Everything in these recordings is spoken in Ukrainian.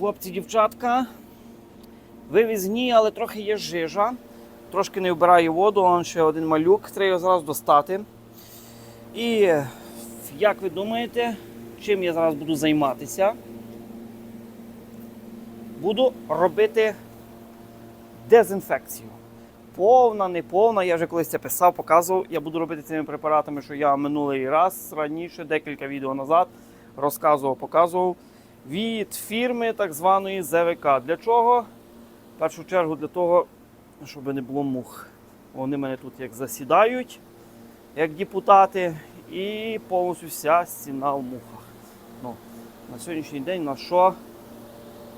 Хлопці, дівчатка. Вивізні, але трохи є жижа. Трошки не вбирає воду, он ще один малюк, треба його зараз достати. І як ви думаєте, чим я зараз буду займатися? Буду робити дезінфекцію. Повна, не повна. Я вже колись це писав, показував. Я буду робити цими препаратами, що я минулий раз раніше, декілька відео назад, розказував, показував. Від фірми так званої ЗВК. Для чого? В першу чергу для того, щоб не було мух. Вони мене тут як засідають, як депутати, і повністю вся стіна в мухах. Ну, на сьогоднішній день на що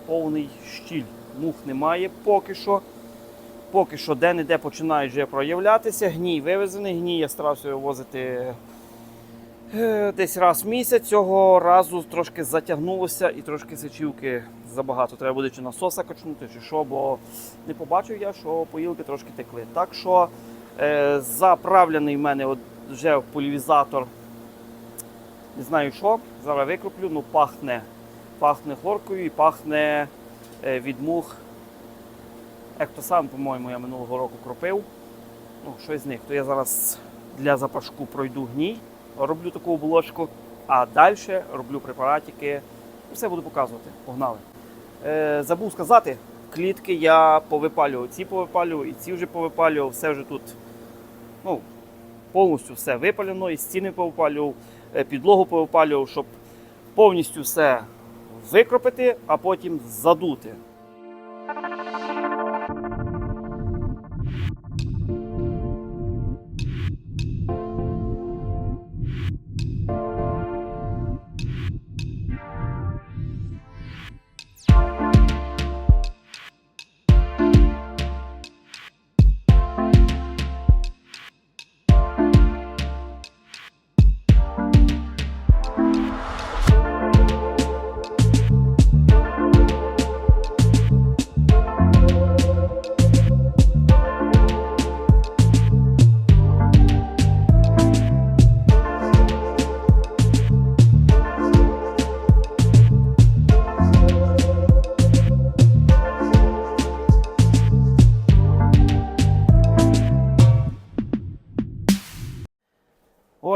повний щіль. Мух немає поки що. Поки що де-не-де починають вже проявлятися. Гній вивезений, гній я старався його возити е, десь раз в місяць. Цього разу трошки затягнулося і трошки сечівки забагато. Треба буде чи насоса качнути, чи що, бо не побачив я, що поїлки трошки текли. Так що е, заправлений в мене от вже в полівізатор. Не знаю що, зараз викроплю, ну пахне. Пахне хлоркою і пахне е, від мух. Ектосан, по-моєму, я минулого року кропив. Ну, щось з них. То я зараз для запашку пройду гній, роблю таку оболочку, а далі роблю препаратики. Все буду показувати. Погнали. Е, забув сказати, клітки я повипалював. Ці повипалював і ці вже повипалював. Все вже тут ну, повністю все випалено, і стіни повипалював, е, підлогу повипалював, щоб повністю все викропити, а потім задути.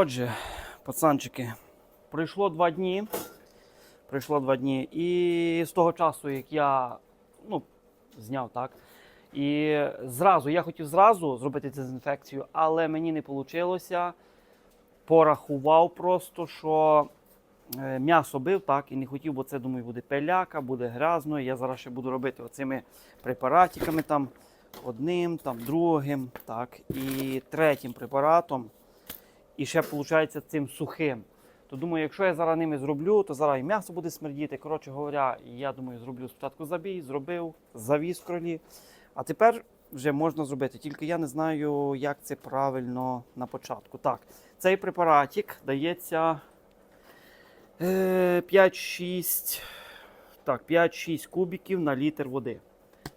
Отже, пацанчики, пройшло два дні. Пройшло два дні. І з того часу, як я ну, зняв так. І зразу, я хотів зразу зробити дезінфекцію, але мені не вийшло. Порахував просто, що е, м'ясо бив, так, і не хотів, бо це, думаю, буде пеляка, буде грязно. Я зараз ще буду робити оцими препаратиками там, одним, там, другим, так, і третім препаратом і ще виходить цим сухим. То думаю, якщо я зараз ними зроблю, то зараз і м'ясо буде смердіти. Коротше говоря, я думаю, зроблю спочатку забій, зробив, завіз кролі. А тепер вже можна зробити. Тільки я не знаю, як це правильно на початку. Так, цей препаратик дається е, 5-6 так, 5-6 кубиків на літр води.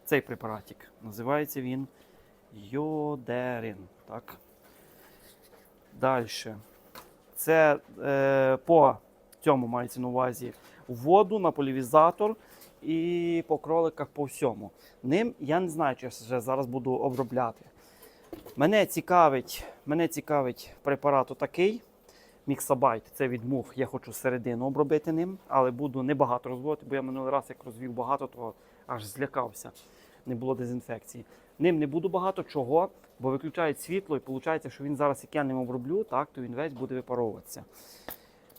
Цей препаратик. Називається він йодерин. Так. Далі. Це е, по цьому мається на увазі воду на полівізатор і по кроликах по всьому. Ним я не знаю, чи я вже зараз буду обробляти. Мене цікавить, мене цікавить препарат отакий. Міксабайт, це від мух. Я хочу середину обробити ним, але буду небагато розводити, бо я минулий раз, як розвів багато, то аж злякався. Не було дезінфекції. Ним не буду багато чого, бо виключають світло, і виходить, що він зараз, як я ним оброблю, так, то він весь буде випаровуватися.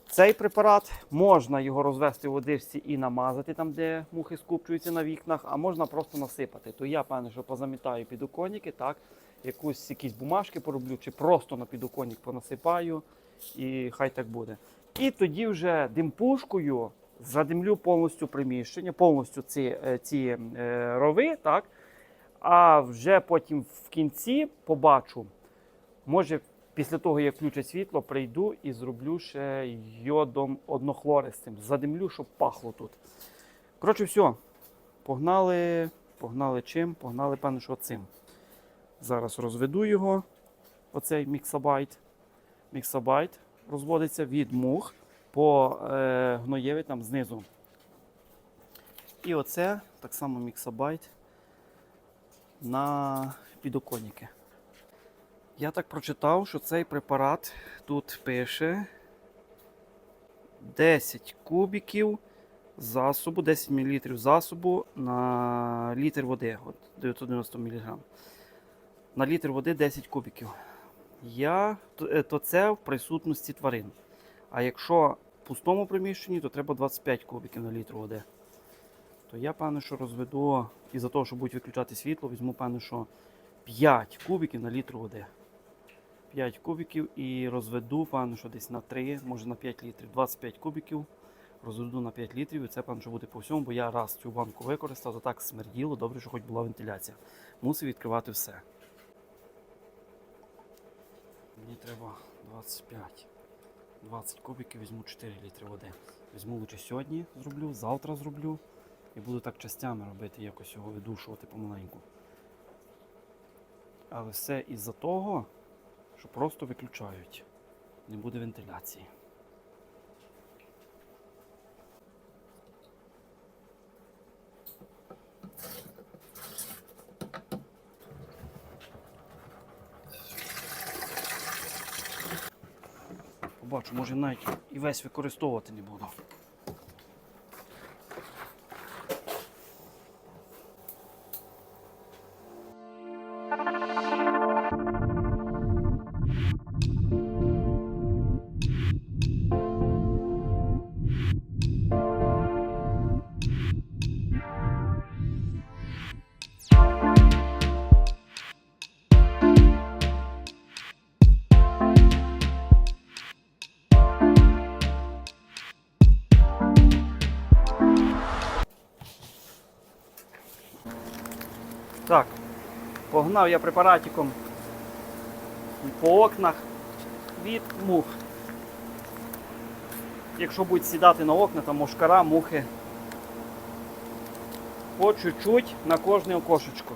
Цей препарат можна його розвести в водичці і намазати там, де мухи скупчуються на вікнах, а можна просто насипати. То я, певне, що позамітаю підоконники, так, якусь, якісь бумажки пороблю, чи просто на підоконник понасипаю, і хай так буде. І тоді вже димпушкою задимлю повністю приміщення, повністю ці, е, ці е, рови, так, а вже потім в кінці побачу, може, після того, як включать світло, прийду і зроблю ще йодом однохлористим. Задимлю, щоб пахло тут. Коротше, все. Погнали, погнали чим? Погнали, певно, що цим. Зараз розведу його, оцей міксабайт. Міксабайт розводиться від мух по е, гноєві там знизу. І оце так само міксабайт на підоконники. Я так прочитав, що цей препарат тут пише 10 кубіків засобу, 10 мл засобу на літр води. От 990 мг. На літр води 10 кубіків. Я, то, е, це в присутності тварин. А якщо в пустому приміщенні, то треба 25 кубіків на літр води. То я певно, що розведу, і за того, що будуть виключати світло, візьму певно, що 5 кубіків на літр води. 5 кубиків і розведу, певно, що десь на 3, може на 5 літрів. 25 кубиків розведу на 5 літрів, і це певно, що буде по всьому, бо я раз цю банку використав, то так смерділо, добре, що хоч була вентиляція. Мусив відкривати все. Мені треба 25. 20 кубиків візьму 4 літри води. Візьму лучше сьогодні зроблю, завтра зроблю. І буду так частями робити, якось його видушувати помаленьку. Але все із-за того, що просто виключають. Не буде вентиляції. Побачу, може навіть і весь використовувати не буду. Так, погнав я препаратиком по окнах від мух. Якщо будуть сідати на окна, там мошкара, мухи. По чуть-чуть на кожне окошечко.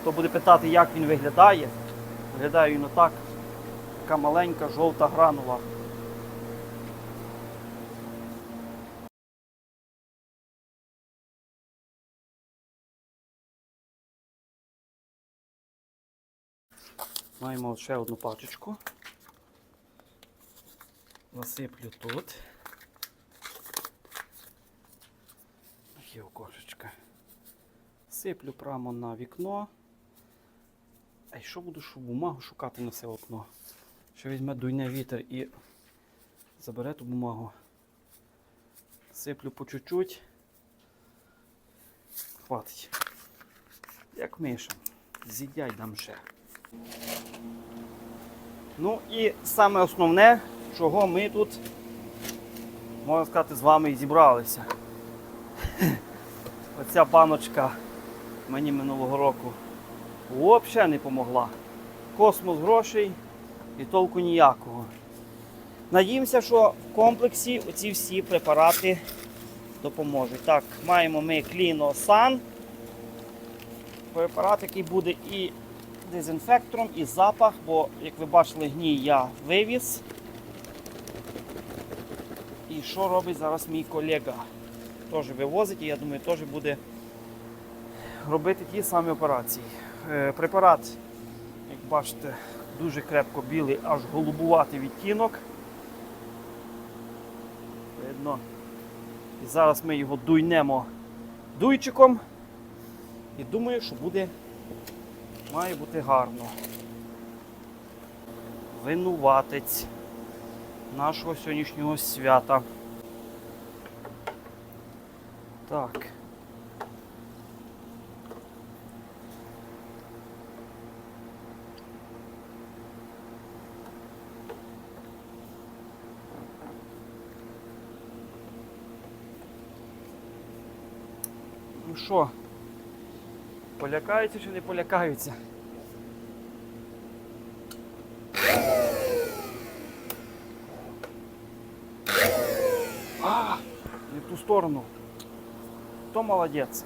Хто буде питати, як він виглядає, виглядає він отак. Така маленька жовта гранула. Маємо ще одну пачечку. Насиплю тут. Є окошечка. Сиплю прямо на вікно. А що буду що бумагу шукати на це окно? Що візьме дуйне вітер і забере ту бумагу. Сиплю по чуть-чуть. Хватить. Як миша. З'їдяй дам ще. Ну і саме основне, чого ми тут, можна сказати, з вами і зібралися. Оця баночка мені минулого року взагалі не помогла. Космос грошей і толку ніякого. Надіємося, що в комплексі оці всі препарати допоможуть. Так, маємо ми Кліно Сан. Препарат, який буде і дезінфектором і запах, бо, як ви бачили, гній я вивіз. І що робить зараз мій колега? Теж вивозить і я думаю, теж буде робити ті самі операції. Е, Препарат, як бачите, дуже крепко білий, аж голубуватий відтінок. Видно. І зараз ми його дуйнемо дуйчиком. І думаю, що буде Має бути гарно. Винуватець нашого сьогоднішнього свята. Так. Ну що? Полякаються чи не полякаються? А, не ту сторону. Хто молодець?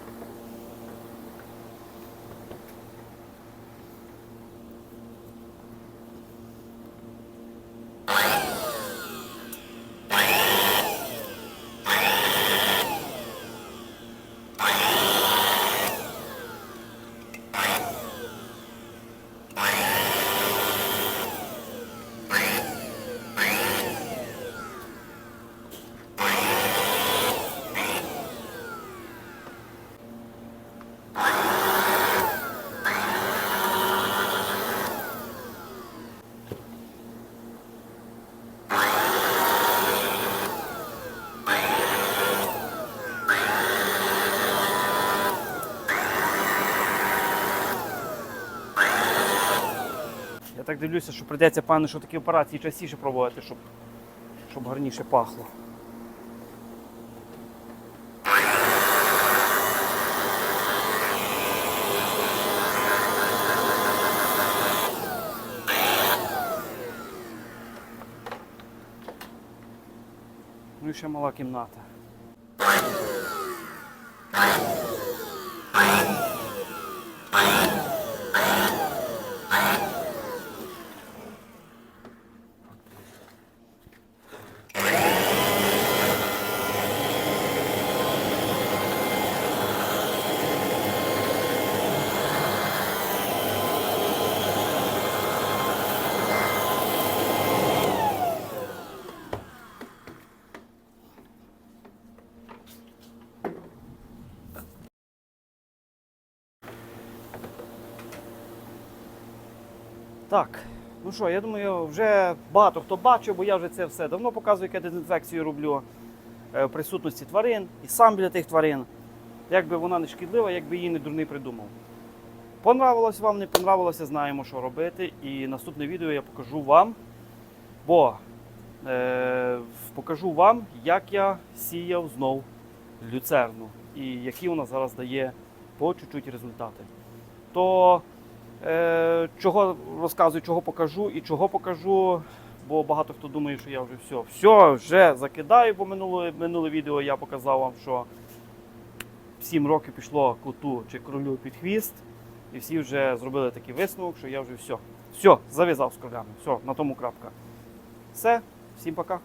Так дивлюся, що прийдеться, певно, що такі операції частіше проводити, щоб, щоб гарніше пахло. Ну і ще мала кімната. Так, ну що, я думаю, вже багато хто бачив, бо я вже це все давно показую, як я дезінфекцію роблю е, в присутності тварин і сам біля тих тварин. Якби вона не шкідлива, якби її не дурний придумав. Понравилось вам, не понравилося, знаємо, що робити. І наступне відео я покажу вам, бо е, покажу вам, як я сіяв знов люцерну і які вона зараз дає по чуть-чуть результати. То чого розказую, чого покажу і чого покажу, бо багато хто думає, що я вже все, все, вже закидаю, бо минуле, минуле відео я показав вам, що 7 років пішло коту чи кролю під хвіст, і всі вже зробили такий висновок, що я вже все. Все, зав'язав з кролями. Все, на тому крапка. Все, всім пока.